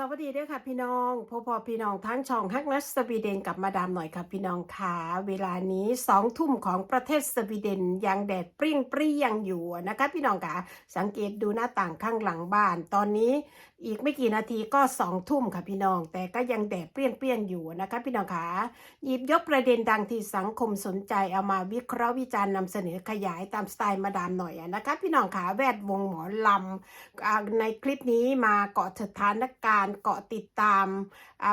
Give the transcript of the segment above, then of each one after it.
สวัสดีด้วยค่ะพี่น้องพอพอพี่น้องทั้งช่องฮักนัสสวีเดนกับมาดามหน่อยค่ะพี่น้องค่ะเวลานี้สองทุ่มของประเทศสวีเดนยังแดดเปรี้ยงเปรี้ยงอยู่นะคะพี่น้องค่ะสังเกตดูหน้าต่างข้างหลังบ้าน ตอนนี้อีกไม่กี่นาทีก็สองทุ่มค่ะพี่น้อง แต่ก็ยังแดดเปรี้ยงเปรี้ยงอยู่นะคะพี่น้องค่ะหยิบยกประเด็นดังที่สังคมสนใจเอามาวิเคราะห์วิจารณ์นำเสนอขยายตามสไตล์มาดามหน่อยนะคะพี่น้องค่ะแวดวงหมอลำในคลิปนี้มาเกาะสถานการณ์เกาะติดตาม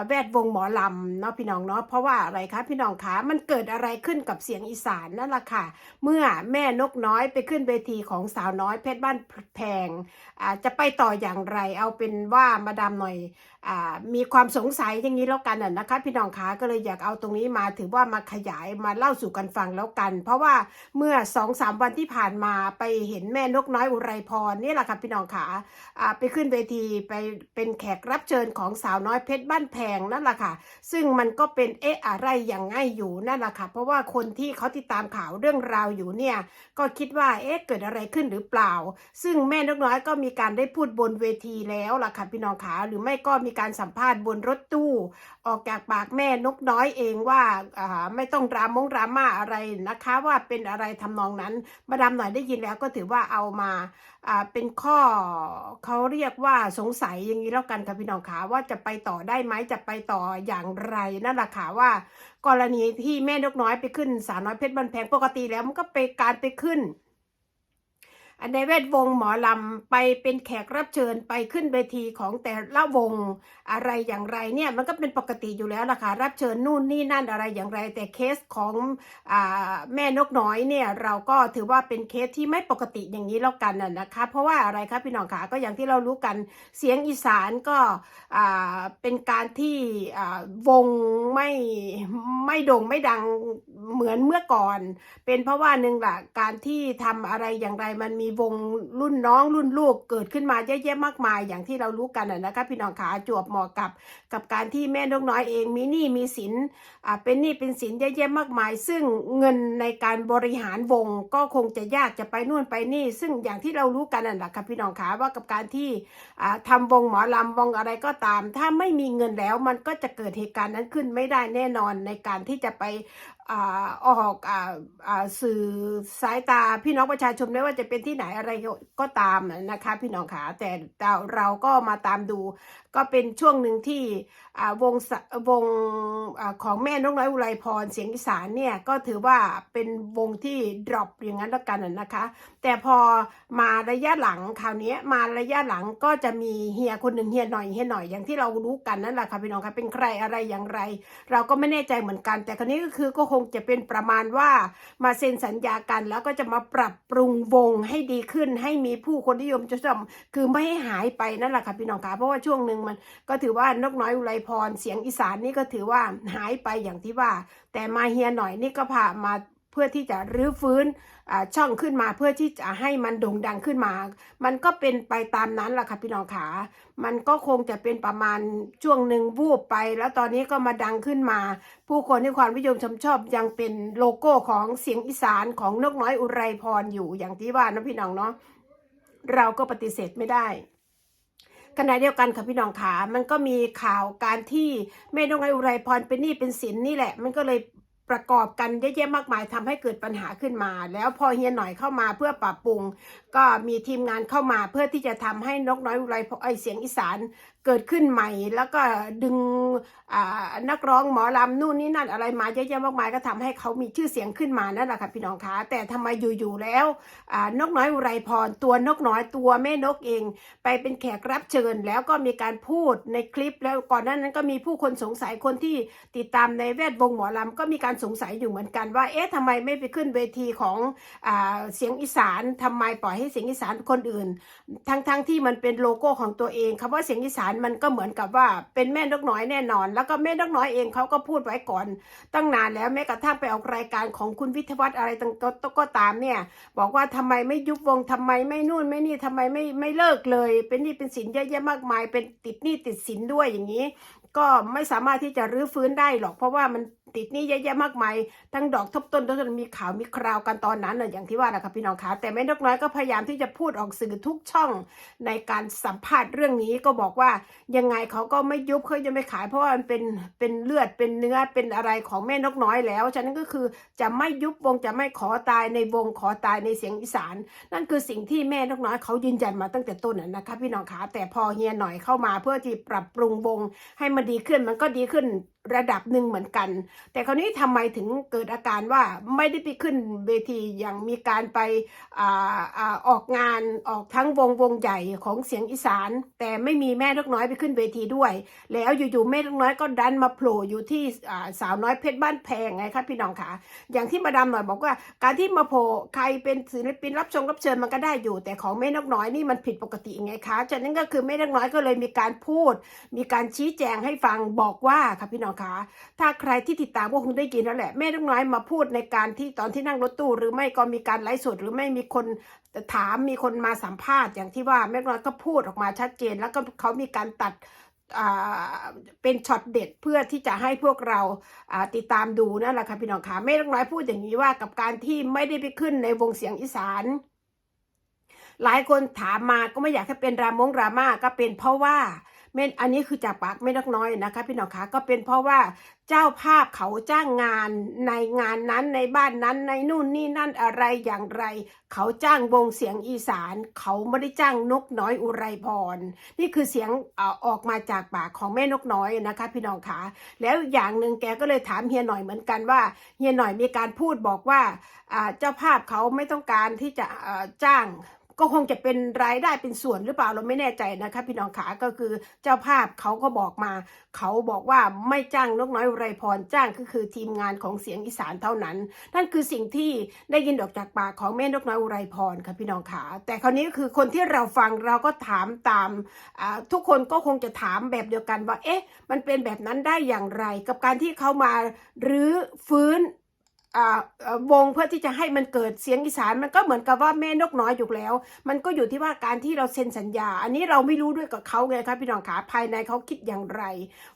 แวดวงหมอลำเนาะพี่น้องเนาะเพราะว่าอะไรคะพี่น้องคะมันเกิดอะไรขึ้นกับเสียงอีสานนั่นแหละค่ะ เมื่อแม่นกน้อยไปขึ้นเวทีของสาวน้อยเพชรบ้านแพงจะไปต่ออย่างไร เอาเป็นว่ามาดามหน่อย มีความสงสัยอย่างนี้แล้วกันน่ะนะคะ พี่น้องคะก็เลยอยากเอาตรงนี้มาถือว่ามาขยายมาเล่าสู่กันฟังแล้วกัน เพราะว่าเมื่อสองสามวันที่ผ่านมาไปเห็นแม่นกน้อยอุไรพรนี่แหละค่ะพี่น้องคะอ่าไปขึ้นเวทีไปเป็นแขกรับเชิญของสาวน้อยเพชรบ้านแพงนั่นแหละค่ะ ซึ่งมันก็เป็นเอ๊ะอะไรอย่างง่ายอยู่นั่นแหละค่ะเพราะว่าคนที่เขาติดตามข่าวเรื่องราวอยู่เนี่ยก็คิดว่าเอ๊ะเกิดอะไรขึ้นหรือเปล่า ซึ่งแม่นกน้อยก็มีการได้พูดบนเวทีแล้วล่ะค่ะพี่น้องขาหรือไม่ก็มีการสัมภาษณ์บนรถตู้ ออกจากปากแม่นกน้อยเองว่าไม่ต้องรามงราม่าอะไรนะคะ ว่าเป็นอะไรทำนองนั้น มาดามหน่อยได้ยินแล้วก็ถือว่าเอามาเป็นข้อเขาเรียกว่าสงสัยอย่างนี้แล้วกันค่ะพี่น้องขาว่าจะไปต่อได้ไหมจะไปต่ออย่างไรนั่นแหละค่ะว่ากรณีที่แม่นกน้อยไปขึ้นสาวน้อยเพชรบันแพงปกติแล้วมันก็ไปการไปขึ้น ในแวดวงหมอลำไปเป็นแขกรับเชิญไปขึ้นเวทีของแต่ละวงอะไรอย่างไรเนี่ยมันก็เป็นปกติอยู่แล้วล่ะค่ะรับเชิญนู่นนี่นั่นอะไรอย่างไร แต่เคสของอแม่นกน้อยเนี่ยเราก็ถือว่าเป็นเคสที่ไม่ปกติอย่างนี้แล้วกันนะคะ เพราะว่าอะไรครับพี่น้องขาก็อย่างที่เรารู้กันเสียงอีสานก็เป็นการที่วงไม่ไม่โด่งไม่ดังเหมือนเมื่อก่อน เป็นเพราะว่าหนึ่งล่ะการที่ทำอะไรอย่างไรมันมีวงรุ่นน้องรุ่นลูกเกิดขึ้นมาเยอะแยะมากมาย อย่างที่เรารู้กันนะนะคะพี่น้องขาจวบเหมาะกับ กับการที่แม่นกน้อยเองมีหนี้มีสินอ่าเป็นหนี้เป็นสินเยอะแยะมากมาย ซึ่งเงินในการบริหารวงก็คงจะยากจะไปนู่นไปนี่ ซึ่งอย่างที่เรารู้กันนั่นแหละค่ะพี่น้องขาว่ากับการที่อ่าทำวงหมอลำวงอะไรก็ตาม ถ้าไม่มีเงินแล้วมันก็จะเกิดเหตุการณ์นั้นขึ้นไม่ได้แน่นอนในการที่จะไป ออกอสื่อสายตาพี่น้องประชาชนไม่ว่าจะเป็นที่ไหนอะไรก็ตามนะคะ พี่น้องขาแต่เราก็มาตามดู ก็เป็นช่วงหนึ่งที่อาวงสะวงอาของแม่นกน้อยอุไรพรเสียงอีสานเนี่ยก็ถือว่าเป็นวงที่ดรอปอย่างนั้นแล้วกันนะนะคะ แต่พอมาระยะหลังคราวนี้มาระยะหลังก็จะมีเฮียคนหนึ่งเฮียหน่อยเฮียหน่อยอย่างที่เรารู้กันนั่นแหละค่ะพี่น้องคะเป็นใครอะไรอย่างไร เราก็ไม่แน่ใจเหมือนกัน แต่คราวนี้ก็คือก็คงจะเป็นประมาณว่ามาเซ็นสัญญากัน แล้วก็จะมาปรับปรุงวงให้ดีขึ้น ให้มีผู้คนนิยมจะชมคือไม่ให้หายไปนั่นแหละค่ะพี่น้องคะเพราะว่าช่วงหนึ่งมัน ก็ถือว่านกน้อยอุไรพรเสียงอีสานนี่ก็ถือว่าหายไปอย่างที่ว่า แต่มาเฮียหน่อยนี่ก็พามาเพื่อที่จะรื้อฟื้นช่องขึ้นมาเพื่อที่จะให้มันโด่งดังขึ้นมา มันก็เป็นไปตามนั้นแหละค่ะพี่น้องขา มันก็คงจะเป็นประมาณช่วงหนึ่งวูบไป แล้วตอนนี้ก็มาดังขึ้นมา ผู้คนให้ความนิยมชมชอบยังเป็นโลโก้ของเสียงอีสานของนกน้อยอุไรพรอยู่อย่างที่ว่านะพี่น้องเนาะ เราก็ปฏิเสธไม่ได้ ขณะเดียวกันค่ะพี่น้องขามันก็มีข่าวการที่แม่นงไออุไรพรเป็นหนี้เป็นสินนี่แหละ มันก็เลยประกอบกันเยอะแยะมากมายทำให้เกิดปัญหาขึ้นมา แล้วพอเฮียหน่อยเข้ามาเพื่อปรับปรุง ก็มีทีมงานเข้ามาเพื่อที่จะทำให้นกน้อยอุไรพรไอเสียงอีสานเกิดขึ้นใหม่ แล้วก็ดึงนักร้องหมอลำนู่นนี่นั่นอะไรมาเยอะแยะมากมายก็ทำให้เขามีชื่อเสียงขึ้นมานั่นแหละค่ะพี่น้องคะแต่ทำไมอยู่ๆแล้วนกน้อยอุไรพรตัวนกน้อยตัวแม่นกเอง ไปเป็นแขกรับเชิญ แล้วก็มีการพูดในคลิปแล้วก่อนหน้านั้นก็มีผู้คนสงสัยคนที่ติดตามในแวดวงหมอลำก็มีการสงสัยอยู่เหมือนกันว่าเอ๊ะทำไมไม่ไปขึ้นเวทีของอเสียงอีสานทำไมปล่อยให้เสียงอีสานคนอื่น ทั้งๆทที่มันเป็นโลโก้ของตัวเองคำว่าเสียงอีสานมันก็เหมือนกับว่าเป็นแม่นกน้อยแน่นอน แล้วก็แม่นกน้อยเองเขาก็พูดไว้ก่อน ตั้งนานแล้วแม้กระทั่งไปออกรายการของคุณวิทยวัฒน์อะไรต่างก็ตามเนี่ยบอกว่าทำไมไม่ยุบวงทำไมไม่นู่นไม่นี่ทำไมไม่ไม่เลิกเลย เป็นนี้เป็นสินเยอะแยะมากมาย เป็นติดหนี้ติดสินด้วยอย่างนี้ ก็ไม่สามารถที่จะรื้อฟื้นได้หรอกเพราะว่ามัน ติดนี่เยอะแยะมากมายทั้งดอกทบต้นต้นมีข่าวมีคราวกันตอนนั้นน่ะอย่างที่ว่านะคะพี่น้องคะแต่แม่นกน้อยก็พยายามที่จะพูดออกสื่อทุกช่องในการสัมภาษณ์เรื่องนี้ก็บอกว่ายังไงเขาก็ไม่ยุบเขาจะไม่ขายเพราะว่ามันเป็นเป็นเลือดเป็นเนื้อเป็นอะไรของแม่นกน้อยแล้ว ฉะนั้นก็คือจะไม่ยุบวงจะไม่ขอตายในวงขอตายในเสียงอีสาน นั่นคือสิ่งที่แม่นกน้อยเขายืนยันมาตั้งแต่ต้นนะนะคะพี่น้องคะแต่พอเฮียหน่อยเข้ามาเพื่อที่ปรับปรุงวงให้มันดีขึ้นมันก็ดีขึ้น ระดับหนึ่งเหมือนกัน แต่คราวนี้ทำไมถึงเกิดอาการว่าไม่ได้ไปขึ้นเวทีอย่างมีการไปอ่าอ่าออกงานออกทั้งวงวงใหญ่ของเสียงอีสาน แต่ไม่มีแม่นกน้อยไปขึ้นเวทีด้วย แล้วอยู่ๆแม่นกน้อยก็ดันมาโผล่อยู่ที่สาวน้อยเพชรบ้านแพงไงคะพี่น้องคะอย่างที่มาดามหน่อยบอกว่า การที่มาโผล่ใครเป็นศิลปินรับชมรับเชิญมันก็ได้อยู่ แต่ของแม่นกน้อยนี่มันผิดปกติไงคะฉะนั้นก็คือแม่นกน้อยก็เลยมีการพูด มีการชี้แจงให้ฟังบอกว่าค่ะพี่น้องคะถ้าใครที่ติดตามก็คงได้ยินแล้วแหละแม่นกน้อยมาพูดในการที่ตอนที่นั่งรถตู้ หรือไม่ก็มีการไลฟ์สดหรือไม่มีคนถามมีคนมาสัมภาษณ์อย่างที่ว่าแม่นกน้อยก็พูดออกมาชัดเจน แล้วก็เขามีการตัดเป็นช็อตเด็ดเพื่อที่จะให้พวกเราติดตามดูนั่นแหละค่ะพี่น้องคะแม่นกน้อยพูดอย่างนี้ว่ากับการที่ไม่ได้ไปขึ้นในวงเสียงอีสานหลายคนถามมาก็ไม่อยากให้เป็นรามงราม่าก็เป็นเพราะว่า เม่นอันนี้คือจากปากไม่นักน้อยนะคะ พี่น้องคะก็เป็นเพราะว่าเจ้าภาพเขาจ้างงานในงานนั้นในบ้านนั้นในนู่นนี่นั่นอะไรอย่างไร เขาจ้างวงเสียงอีสาน เขาไม่ได้จ้างนกน้อยอุไรพร นี่คือเสียงออกมาจากปากของแม่นกน้อยนะคะ พี่น้องคะแล้วอย่างหนึ่งแกก็เลยถามเฮียหน่อยเหมือนกันว่าเฮียหน่อยมีการพูดบอกว่าเจ้าภาพเขาไม่ต้องการที่จะจ้าง ก็คงจะเป็นรายได้เป็นส่วนหรือเปล่าเราไม่แน่ใจนะคะ พี่น้องขาก็คือเจ้าภาพเขาก็บอกมา เขาบอกว่าไม่จ้างนกน้อยไรพรจ้างก็คือทีมงานของเสียงอีสานเท่านั้น นั่นคือสิ่งที่ได้ยินออกจากปากของแม่นกน้อยอุไรพรค่ะพี่น้องขาแต่คราวนี้คือคนที่เราฟังเราก็ถามตามทุกคนก็คงจะถามแบบเดียวกันว่าเอ๊ะมันเป็นแบบนั้นได้อย่างไร กับการที่เขามารื้อฟื้น วงเพื่อที่จะให้มันเกิดเสียงอีสานมันก็เหมือนกับว่าแม่นกน้อยอยู่แล้ว มันก็อยู่ที่ว่าการที่เราเซ็นสัญญา อันนี้เราไม่รู้ด้วยกับเขาไงครับพี่น้องขาภายในเขาคิดอย่างไร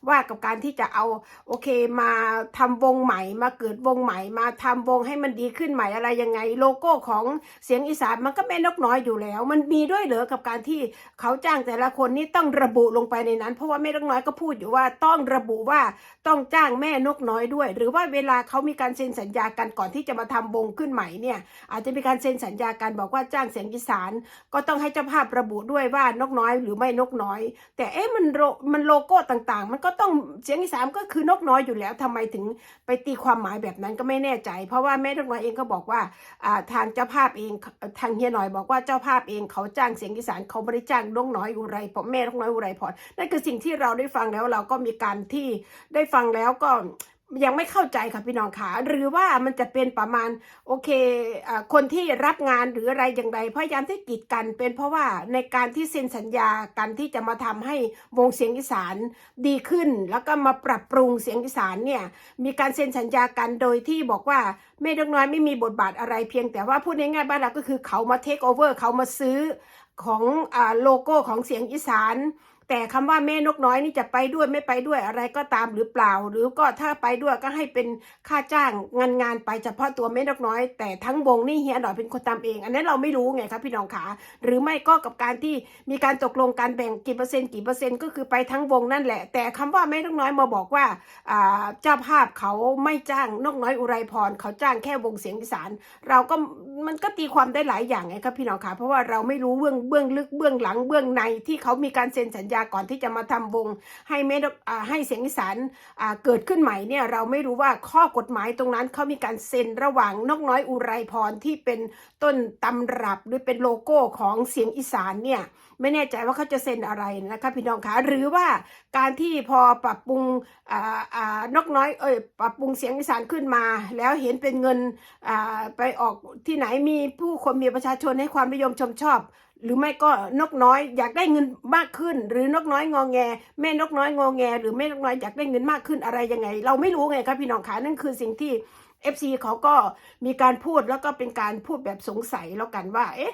ว่ากับการที่จะเอาโอเคมาทำวงใหม่ มาเกิดวงใหม่ มาทำวงให้มันดีขึ้นใหม่อะไรยังไง โลโก้ของเสียงอีสานมันก็แม่นกน้อยอยู่แล้ว มันมีด้วยเหรอกับการที่เขาจ้างแต่ละคนนี่ต้องระบุลงไปในนั้น เพราะว่าแม่นกน้อยก็พูดอยู่ว่าต้องระบุว่าต้องจ้างแม่นกน้อยด้วย หรือว่าเวลาเขามีการเซ็นสัญญากันก่อนที่จะมาทำวงขึ้นใหม่เนี่ยอาจจะมีการเซ็นสัญญากันบอกว่าจ้างเสียงอีสานก็ต้องให้เจ้าภาพระบุด้วยว่านกน้อยหรือไม่นกน้อย แต่เอ๊ะมันโลมันโลโก้ต่างๆ มันก็ต้องเสียงอีสานก็คือนกน้อยอยู่แล้วทำไมถึงไปตีความหมายแบบนั้นก็ไม่แน่ใจ เพราะว่าแม่นกน้อยเองก็บอกว่าทางเจ้าภาพเองทางเฮียหน่อยบอกว่าเจ้าภาพเองเขาจ้างเสียงอีสานเขาไม่ได้จ้างนกน้อยอุไรพรแม่นกน้อยอุไรพรนั่นคือสิ่งที่เราได้ฟังแล้วเราก็มีการที่ได้ฟังแล้วก็ ยังไม่เข้าใจค่ะพี่น้องขาหรือว่ามันจะเป็นประมาณโอเคอคนที่รับงานหรืออะไรอย่างไรพยายามที่กีดกัน เป็นเพราะว่าในการที่เซ็นสัญญากันที่จะมาทำให้วงเสียงอีสานดีขึ้น แล้วก็มาปรับปรุงเสียงอีสานเนี่ยมีการเซ็นสัญญากันโดยที่บอกว่าแม่นกน้อยไม่มีบทบาทอะไรเพียงแต่ว่าพูดง่ายๆบ้านเราก็คือเขามาเทคโอเวอร์เขามาซื้อของอโลโก้ของเสียงอีสาน แต่คำว่าแม่นกน้อยนี่จะไปด้วยไม่ไปด้วยอะไรก็ตามหรือเปล่า หรือก็ถ้าไปด้วยก็ให้เป็นค่าจ้างงานงานไปเฉพาะตัวแม่นกน้อย แต่ทั้งวงนี่เฮียหน่อยเป็นคนทำเอง อันนี้นเราไม่รู้ไงครับพี่น้องขาหรือไม่ก็กับการที่มีการตกลงการแบ่งกี่เปอร์เซ็นต์กี่เปอร์เซ็นต์ก็คือไปทั้งวงนั่นแหละ แต่คำว่าแม่นกน้อยมาบอกว่าอ่าเจ้าภาพเขาไม่จ้างนกน้อยอุไรพรเขาจ้างแค่วงเสียงอีสาน เราก็ มันก็ตีความได้หลายอย่างไงครับพี่น้องคะเพราะว่าเราไม่รู้เบื้องเบื้องลึกเบื้องหลังเบื้องในที่เขามีการเซ็นสัญญาก่อนที่จะมาทำวง ให้เมดอ่ให้เสียงอีสานเกิดขึ้นใหม่เนี่ยเราไม่รู้ว่าข้อกฎหมายตรงนั้นเขามีการเซ็นระหว่างนกน้อยอุไรพรที่เป็นต้นตำรับหรือเป็นโลโก้ของเสียงอีสานเนี่ย ไม่แน่ใจว่าเขาจะเซ็นอะไรนะคะพี่น้องคะหรือว่าการที่พอปรับปรุงอ่าอ่านกน้อยเอ้ยปรับปรุงเสียงอีสานขึ้นมา แล้วเห็นเป็นเงินอ่าไปออกที่ไหนมีผู้คนมีประชาชนให้ความนิยมชมชอบหรือไม่ก็นกน้อยอยากได้เงินมากขึ้น หรือนกน้อยงองแง แม่นกน้อยงองแง หรือแม่นกน้อยอยากได้เงินมากขึ้นอะไรยังไง เราไม่รู้ไงครับพี่น้องขานั่นคือสิ่งที่ FC เขาก็มีการพูดแล้วก็เป็นการพูดแบบสงสัยแล้วกันว่าเอ๊ะ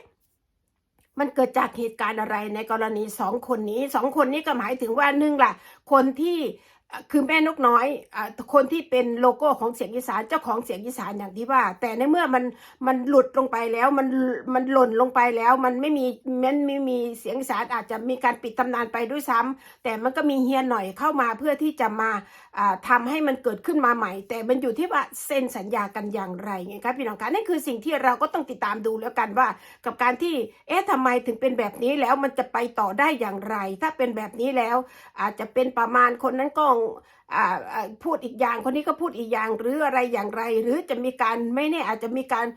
มันเกิดจากเหตุการณ์อะไรในกรณีสองคนนี้สองคนนี้ก็หมายถึงว่าหนึ่งล่ะ คนที่ คือแม่นกน้อยอคนที่เป็นโลโก้ของเสียงอีสานเจ้าของเสียงอีสานอย่างที่ว่า แต่ในเมื่อมันมันหลุดลงไปแล้วมันมันหล่นลงไปแล้ว มันไม่มีมันไม่มีเสียงอีสานอาจจะมีการปิดตำนานไปด้วยซ้ำแต่มันก็มีเฮียหน่อยเข้ามาเพื่อที่จะมาอ่าทำให้มันเกิดขึ้นมาใหม่ แต่มันอยู่ที่ว่าเซ็นสัญญากันอย่างไรไงครับพี่น้องคะนั่นคือสิ่งที่เราก็ต้องติดตามดูแล้วกันว่า กับการที่เอ๊ะทำไมถึงเป็นแบบนี้แล้วมันจะไปต่อได้อย่างไร ถ้าเป็นแบบนี้แล้ว อาจจะเป็นประมาณคนนั้นก็อ่าอ่าพูดอีกอย่างคนนี้ก็พูดอีกอย่างหรืออะไรอย่างไร หรือจะมีการไม่แน่อาจจะมีการ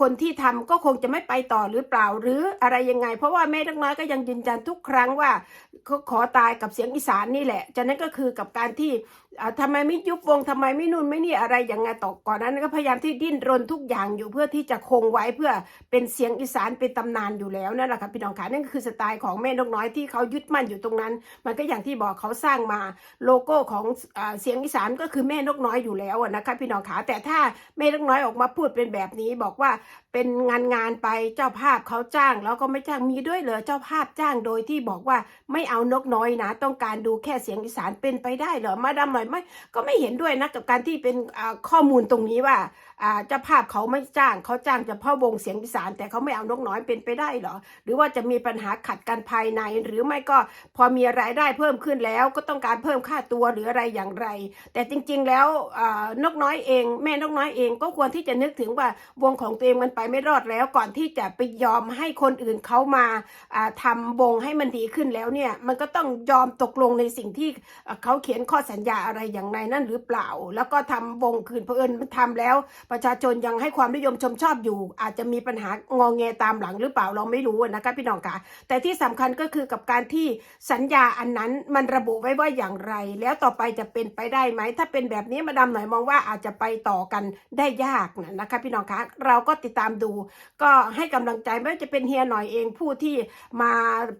คนที่ทำก็คงจะไม่ไปต่อหรือเปล่า หรืออะไรยังไง เพราะว่าแม่นกน้อยก็ยังยืนยันทุกครั้งว่าเขาขอตายกับเสียงอีสานนี่แหละจากนั้นก็คือกับการที่อ่าทำไมไม่ยุบวงทำไมไม่นู่นไม่นี่อะไรอย่างไงต่อก่อนนั้นก็พยายามที่ดิ้นรนทุกอย่างอยู่เพื่อที่จะคงไว้เพื่อเป็นเสียงอีสานเป็นตำนานอยู่แล้วนั่นแหละครับพี่น้องขานั่นก็คือสไตล์ของแม่นกน้อยที่เขายึดมั่นอยู่ตรงนั้น มันก็อย่างที่บอกเขาสร้างมาโลโก้ของเสียงอีสานก็คือแม่นกน้อยอยู่แล้วนะคะพี่น้องขาแต่ถ้าแม่นกน้อยออกมาพูดเป็นแบบนี้ บอกว่าเป็นงานงานไปเจ้าภาพเขาจ้าง แล้วก็ไม่จ้างมีด้วยเหรอเจ้าภาพจ้างโดยที่บอกว่าไม่เอานกน้อยนะ ต้องการดูแค่เสียงอีสานเป็นไปได้เหรอมาดามหน่อยไม่ก็ไม่เห็นด้วยนะกับการที่เป็นข้อมูลตรงนี้ว่า อ่าเจ้าภาพเขาไม่จ้างเขาจ้างเฉพาะวงเสียงอีสาน แต่เขาไม่เอานกน้อยเป็นไปได้หรอ หรือว่าจะมีปัญหาขัดกันภายใน หรือไม่ก็พอมีรายได้เพิ่มขึ้นแล้วก็ต้องการเพิ่มค่าตัวหรืออะไรอย่างไร แต่จริงๆแล้วนกน้อยเอง แม่นกน้อยเองก็ควรที่จะนึกถึงว่าวงของตัวเองมันไปไม่รอดแล้ว ก่อนที่จะไปยอมให้คนอื่นเขามาอ่าทำวงให้มันดีขึ้นแล้วเนี่ยมันก็ต้องยอมตกลงในสิ่งที่เขาเขียนข้อสัญญาอะไรอย่างไรนั่นหรือเปล่า แล้วก็ทำวงคืนเพอเอิญทำแล้วประชาชนยังให้ความนิยมชมชอบอยู่ อาจจะมีปัญหางองแงตามหลังหรือเปล่าเราไม่รู้นะคะพี่น้องคะแต่ที่สำคัญก็คือกับการที่สัญญาอันนั้นมันระบุไว้ว่าอย่างไร แล้วต่อไปจะเป็นไปได้ไหม ถ้าเป็นแบบนี้มาดามหน่อยมองว่าอาจจะไปต่อกันได้ยากนะนะคะพี่น้องคะเราก็ติดตามดู ก็ให้กำลังใจไม่ว่าจะเป็นเฮียหน่อยเองผู้ที่มา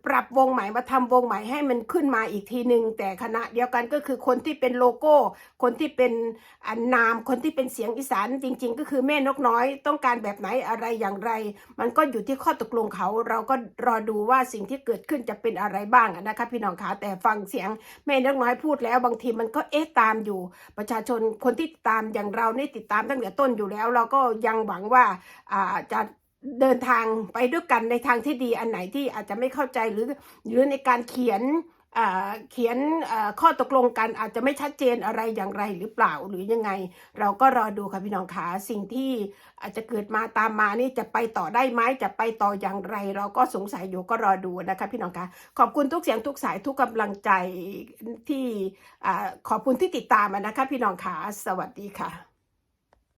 ปรับวงใหม่มาทำวงใหม่ให้มันขึ้นมาอีกทีหนึ่งแต่ขณะเดียวกันก็คือคนที่เป็นโลโก้ คนที่เป็นนนามคนที่เป็นเสียงอีสานจริงๆ ก็คือแม่นกน้อยต้องการแบบไหนอะไรอย่างไร มันก็อยู่ที่ข้อตกลงเขา เราก็รอดูว่าสิ่งที่เกิดขึ้นจะเป็นอะไรบ้างนะคะ พี่น้องคะแต่ฟังเสียงแม่นกน้อยพูดแล้ว บางทีมันก็เอ๊ะตามอยู่ ประชาชนคนที่ตามอย่างเรานี่ติดตามตั้งแต่ต้นอยู่แล้ว เราก็ยังหวังว่าอาจะเดินทางไปด้วยกันในทางที่ดีอันไหนที่อาจจะไม่เข้าใจหรือหรือในการเขียน เขียนข้อตกลงกันอาจจะไม่ชัดเจนอะไรอย่างไรหรือเปล่าหรือยังไง เราก็รอดูค่ะพี่น้องขาสิ่งที่อาจจะเกิดมาตามมานี่จะไปต่อได้ไหมจะไปต่ออย่างไร เราก็สงสัยอยู่ก็รอดูนะคะพี่น้องคะขอบคุณทุกเสียงทุกสายทุกกำลังใจที่ขอบคุณที่ติดตามนะคะพี่น้องขาสวัสดีค่ะ